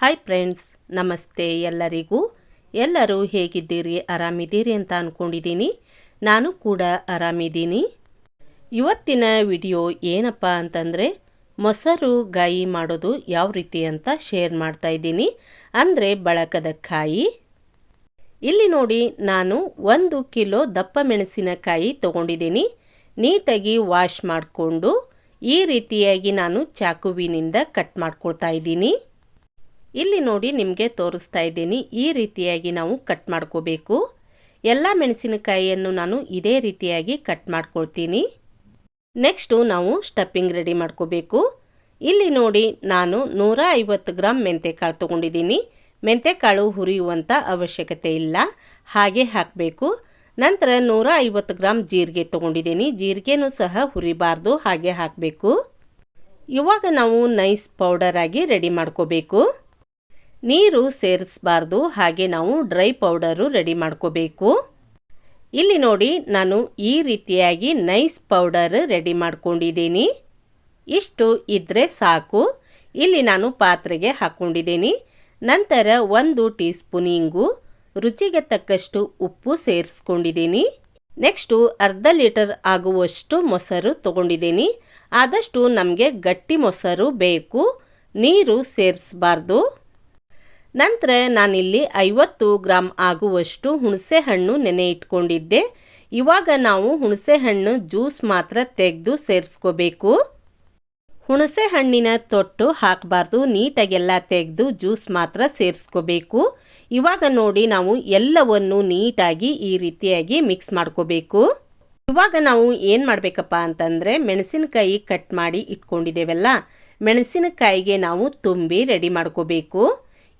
Hi friends ನಮಸ್ತೆ ಎಲ್ಲರಿಗೂ. ಎಲ್ಲರೂ ಹೇಗಿದ್ದೀರಿ? ಆರಾಮಿದ್ದೀರಿ ಅಂತ ಅಂದ್ಕೊಂಡಿದ್ದೀನಿ ನಾನು ಕೂಡ ಆರಾಮಿದ್ದೀನಿ. ಇವತ್ತಿನ ವಿಡಿಯೋ ಏನಪ್ಪ ಅಂತಂದರೆ, ಮೊಸರು ಗಾಯಿ ಮಾಡೋದು ಯಾವ ರೀತಿ ಅಂತ ಶೇರ್ ಮಾಡ್ತಾ ಇದ್ದೀನಿ. ಅಂದರೆ ಬಳಕದ ಕಾಯಿ. ಇಲ್ಲಿ ನೋಡಿ, ನಾನು ಒಂದು ಕಿಲೋ ದಪ್ಪ ಮೆಣಸಿನಕಾಯಿ ತೊಗೊಂಡಿದ್ದೀನಿ. ನೀಟಾಗಿ ವಾಶ್ ಮಾಡಿಕೊಂಡು, ಈ ರೀತಿಯಾಗಿ ನಾನು ಚಾಕುವಿನಿಂದ ಕಟ್ ಮಾಡ್ಕೊಳ್ತಾ ಇದ್ದೀನಿ. ಇಲ್ಲಿ ನೋಡಿ ನಿಮಗೆ ತೋರಿಸ್ತಾ ಇದ್ದೀನಿ. ಈ ರೀತಿಯಾಗಿ ನಾವು ಕಟ್ ಮಾಡ್ಕೋಬೇಕು. ಎಲ್ಲ ಮೆಣಸಿನಕಾಯಿಯನ್ನು ನಾನು ಇದೇ ರೀತಿಯಾಗಿ ಕಟ್ ಮಾಡ್ಕೊಳ್ತೀನಿ. ನೆಕ್ಸ್ಟು ನಾವು ಸ್ಟಫಿಂಗ್ ರೆಡಿ ಮಾಡ್ಕೋಬೇಕು. ಇಲ್ಲಿ ನೋಡಿ ನಾನು ನೂರ ಐವತ್ತು ಗ್ರಾಮ್ ಮೆಂತೆಕಾಳು ತೊಗೊಂಡಿದ್ದೀನಿ. ಮೆಂತೆಕಾಳು ಹುರಿಯುವಂಥ ಅವಶ್ಯಕತೆ ಇಲ್ಲ. ಹಾಗೆ ಹಾಕಬೇಕು. ನಂತರ ನೂರ ಐವತ್ತು ಗ್ರಾಮ್ ಜೀರಿಗೆ ತೊಗೊಂಡಿದ್ದೀನಿ. ಜೀರಿಗೆನೂ ಸಹ ಹುರಿಬಾರ್ದು, ಹಾಗೆ ಹಾಕಬೇಕು. ಇವಾಗ ನಾವು ನೈಸ್ ಪೌಡರ್ ಆಗಿ ರೆಡಿ ಮಾಡ್ಕೋಬೇಕು. ನೀರು ಸೇರಿಸಬಾರ್ದು, ಹಾಗೆ ನಾವು ಡ್ರೈ ಪೌಡರು ರೆಡಿ ಮಾಡ್ಕೋಬೇಕು. ಇಲ್ಲಿ ನೋಡಿ, ನಾನು ಈ ರೀತಿಯಾಗಿ ನೈಸ್ ಪೌಡರ್ ರೆಡಿ ಮಾಡ್ಕೊಂಡಿದ್ದೀನಿ. ಇಷ್ಟು ಇದ್ದರೆ ಸಾಕು. ಇಲ್ಲಿ ನಾನು ಪಾತ್ರೆಗೆ ಹಾಕ್ಕೊಂಡಿದ್ದೀನಿ ನಂತರ ಒಂದು ಟೀ ಸ್ಪೂನ್ ಇಂಗು, ರುಚಿಗೆ ತಕ್ಕಷ್ಟು ಉಪ್ಪು ಸೇರಿಸ್ಕೊಂಡಿದ್ದೀನಿ. ನೆಕ್ಸ್ಟು ಅರ್ಧ ಲೀಟರ್ ಆಗುವಷ್ಟು ಮೊಸರು ತಗೊಂಡಿದ್ದೀನಿ. ಆದಷ್ಟು ನಮಗೆ ಗಟ್ಟಿ ಮೊಸರು ಬೇಕು. ನೀರು ಸೇರಿಸಬಾರ್ದು. ನಂತರ ನಾನಿಲ್ಲಿ ಐವತ್ತು ಗ್ರಾಮ್ ಆಗುವಷ್ಟು ಹುಣಸೆ ಹಣ್ಣು ನೆನೆ ಇಟ್ಕೊಂಡಿದ್ದೆ. ಇವಾಗ ನಾವು ಹುಣಸೆ ಹಣ್ಣು ಜ್ಯೂಸ್ ಮಾತ್ರ ತೆಗೆದು ಸೇರಿಸ್ಕೋಬೇಕು. ಹುಣಸೆ ಹಣ್ಣಿನ ತೊಟ್ಟು ಹಾಕಬಾರ್ದು, ನೀಟಾಗೆಲ್ಲ ತೆಗೆದು ಜ್ಯೂಸ್ ಮಾತ್ರ ಸೇರಿಸ್ಕೋಬೇಕು. ಇವಾಗ ನೋಡಿ ನಾವು ಎಲ್ಲವನ್ನು ನೀಟಾಗಿ ಈ ರೀತಿಯಾಗಿ ಮಿಕ್ಸ್ ಮಾಡ್ಕೋಬೇಕು. ಇವಾಗ ನಾವು ಏನು ಮಾಡಬೇಕಪ್ಪ ಅಂತಂದರೆ ಮೆಣಸಿನಕಾಯಿ ಕಟ್ ಮಾಡಿ ಇಟ್ಕೊಂಡಿದ್ದೇವಲ್ಲ, ಮೆಣಸಿನಕಾಯಿಗೆ ನಾವು ತುಂಬಿ ರೆಡಿ ಮಾಡ್ಕೋಬೇಕು.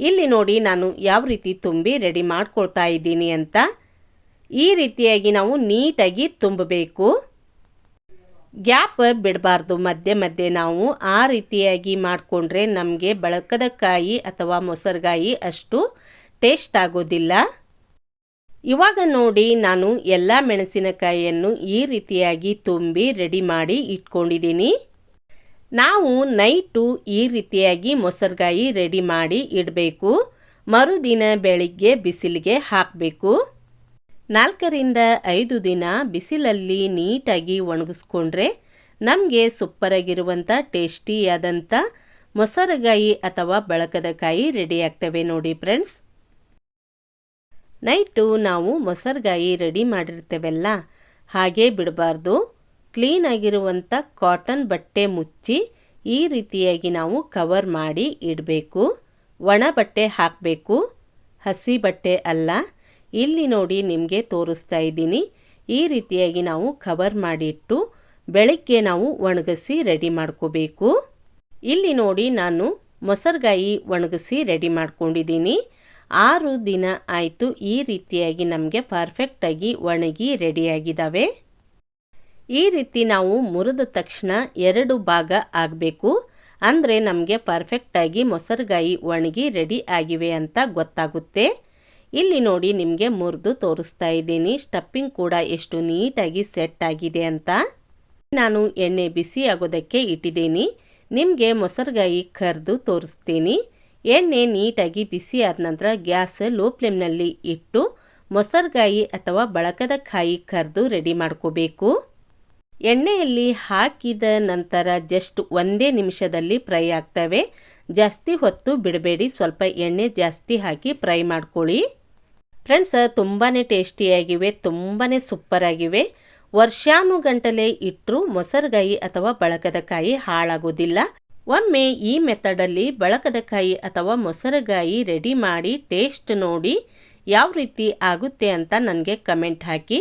ಇಲ್ಲಿ ನೋಡಿ ನಾನು ಯಾವ ರೀತಿ ತುಂಬಿ ರೆಡಿ ಮಾಡ್ಕೊಳ್ತಾ ಇದ್ದೀನಿ ಅಂತ. ಈ ರೀತಿಯಾಗಿ ನಾವು ನೀಟಾಗಿ ತುಂಬಬೇಕು. ಗ್ಯಾಪ್ ಬಿಡಬಾರ್ದು. ಮಧ್ಯೆ ಮಧ್ಯೆ ನಾವು ಆ ರೀತಿಯಾಗಿ ಮಾಡಿಕೊಂಡ್ರೆ ನಮಗೆ ಬಳಕದ ಕಾಯಿ ಅಥವಾ ಮೊಸರುಗಾಯಿ ಅಷ್ಟು ಟೇಸ್ಟ್ ಆಗೋದಿಲ್ಲ. ಇವಾಗ ನೋಡಿ ನಾನು ಎಲ್ಲ ಮೆಣಸಿನಕಾಯಿಯನ್ನು ಈ ರೀತಿಯಾಗಿ ತುಂಬಿ ರೆಡಿ ಮಾಡಿ ಇಟ್ಕೊಂಡಿದ್ದೀನಿ. ನಾವು ನೈಟು ಈ ರೀತಿಯಾಗಿ ಮೊಸರುಗಾಯಿ ರೆಡಿ ಮಾಡಿ ಇಡಬೇಕು. ಮರುದಿನ ಬೆಳಿಗ್ಗೆ ಬಿಸಿಲಿಗೆ ಹಾಕಬೇಕು. ನಾಲ್ಕರಿಂದ ಐದು ದಿನ ಬಿಸಿಲಲ್ಲಿ ನೀಟಾಗಿ ಒಣಗಿಸ್ಕೊಂಡ್ರೆ ನಮಗೆ ಸೂಪ್ಪರಾಗಿರುವಂಥ ಟೇಸ್ಟಿಯಾದಂಥ ಮೊಸರುಗಾಯಿ ಅಥವಾ ಬಳಕದ ಕಾಯಿ ರೆಡಿ ಆಗ್ತವೆ ನೋಡಿ ಫ್ರೆಂಡ್ಸ್. ನೈಟು ನಾವು ಮೊಸರುಗಾಯಿ ರೆಡಿ ಮಾಡಿರ್ತೇವಲ್ಲ, ಹಾಗೆ ಬಿಡಬಾರ್ದು. ಕ್ಲೀನಾಗಿರುವಂಥ ಕಾಟನ್ ಬಟ್ಟೆ ಮುಚ್ಚಿ ಈ ರೀತಿಯಾಗಿ ನಾವು ಕವರ್ ಮಾಡಿ ಇಡಬೇಕು. ಒಣ ಬಟ್ಟೆ ಹಾಕಬೇಕು. ಹಸಿ ಬಟ್ಟೆ ಅಲ್ಲ. ಇಲ್ಲಿ ನೋಡಿ ನಿಮಗೆ ತೋರಿಸ್ತಾ ಇದ್ದೀನಿ. ಈ ರೀತಿಯಾಗಿ ನಾವು ಕವರ್ ಮಾಡಿಟ್ಟು ಬೆಳಗ್ಗೆ ನಾವು ಒಣಗಿಸಿ ರೆಡಿ ಮಾಡ್ಕೋಬೇಕು. ಇಲ್ಲಿ ನೋಡಿ ನಾನು ಮೊಸರುಗಾಯಿ ಒಣಗಿಸಿ ರೆಡಿ ಮಾಡ್ಕೊಂಡಿದ್ದೀನಿ. ಆರು ದಿನ ಆಯಿತು ಈ ರೀತಿಯಾಗಿ ನಮಗೆ ಪರ್ಫೆಕ್ಟಾಗಿ ಒಣಗಿ ರೆಡಿಯಾಗಿದ್ದಾವೆ ಈ ರೀತಿ ನಾವು ಮುರಿದ ತಕ್ಷಣ ಎರಡು ಭಾಗ ಆಗಬೇಕು. ಅಂದರೆ ನಮಗೆ ಪರ್ಫೆಕ್ಟಾಗಿ ಮೊಸರುಗಾಯಿ ಒಣಗಿ ರೆಡಿ ಆಗಿವೆ ಅಂತ ಗೊತ್ತಾಗುತ್ತೆ. ಇಲ್ಲಿ ನೋಡಿ ನಿಮಗೆ ಮುರಿದು ತೋರಿಸ್ತಾ ಇದ್ದೀನಿ. ಸ್ಟಪ್ಪಿಂಗ್ ಕೂಡ ಎಷ್ಟು ನೀಟಾಗಿ ಸೆಟ್ ಆಗಿದೆ ಅಂತ. ನಾನು ಎಣ್ಣೆ ಬಿಸಿ ಆಗೋದಕ್ಕೆ ಇಟ್ಟಿದ್ದೀನಿ. ನಿಮಗೆ ಮೊಸರುಗಾಯಿ ಕರೆದು ತೋರಿಸ್ತೀನಿ. ಎಣ್ಣೆ ನೀಟಾಗಿ ಬಿಸಿ ಆದ ನಂತರ ಗ್ಯಾಸ್ ಲೋ ಫ್ಲೇಮ್ನಲ್ಲಿ ಇಟ್ಟು ಮೊಸರುಗಾಯಿ ಅಥವಾ ಬಳಕದ ಕಾಯಿ ಕರೆದು ರೆಡಿ ಮಾಡ್ಕೋಬೇಕು. ಎಣ್ಣೆಯಲ್ಲಿ ಹಾಕಿದ ನಂತರ ಜಸ್ಟ್ ಒಂದೇ ನಿಮಿಷದಲ್ಲಿ ಫ್ರೈ ಆಗ್ತವೆ. ಜಾಸ್ತಿ ಹೊತ್ತು ಬಿಡಬೇಡಿ, ಸ್ವಲ್ಪ ಎಣ್ಣೆ ಜಾಸ್ತಿ ಹಾಕಿ ಫ್ರೈ ಮಾಡ್ಕೊಳ್ಳಿ. ಫ್ರೆಂಡ್ಸ್ ತುಂಬಾ ಟೇಸ್ಟಿಯಾಗಿವೆ ತುಂಬಾ ಸೂಪರಾಗಿವೆ. ವರ್ಷಾನುಗಂಟಲೆ ಇಟ್ಟರೂ ಮೊಸರುಗಾಯಿ ಅಥವಾ ಬಳಕದ ಕಾಯಿ ಹಾಳಾಗೋದಿಲ್ಲ. ಒಮ್ಮೆ ಈ ಮೆಥಡಲ್ಲಿ ಬಳಕದ ಕಾಯಿ ಅಥವಾ ಮೊಸರುಗಾಯಿ ರೆಡಿ ಮಾಡಿ ಟೇಸ್ಟ್ ನೋಡಿ, ಯಾವ ರೀತಿ ಆಗುತ್ತೆ ಅಂತ ನನಗೆ ಕಮೆಂಟ್ ಹಾಕಿ.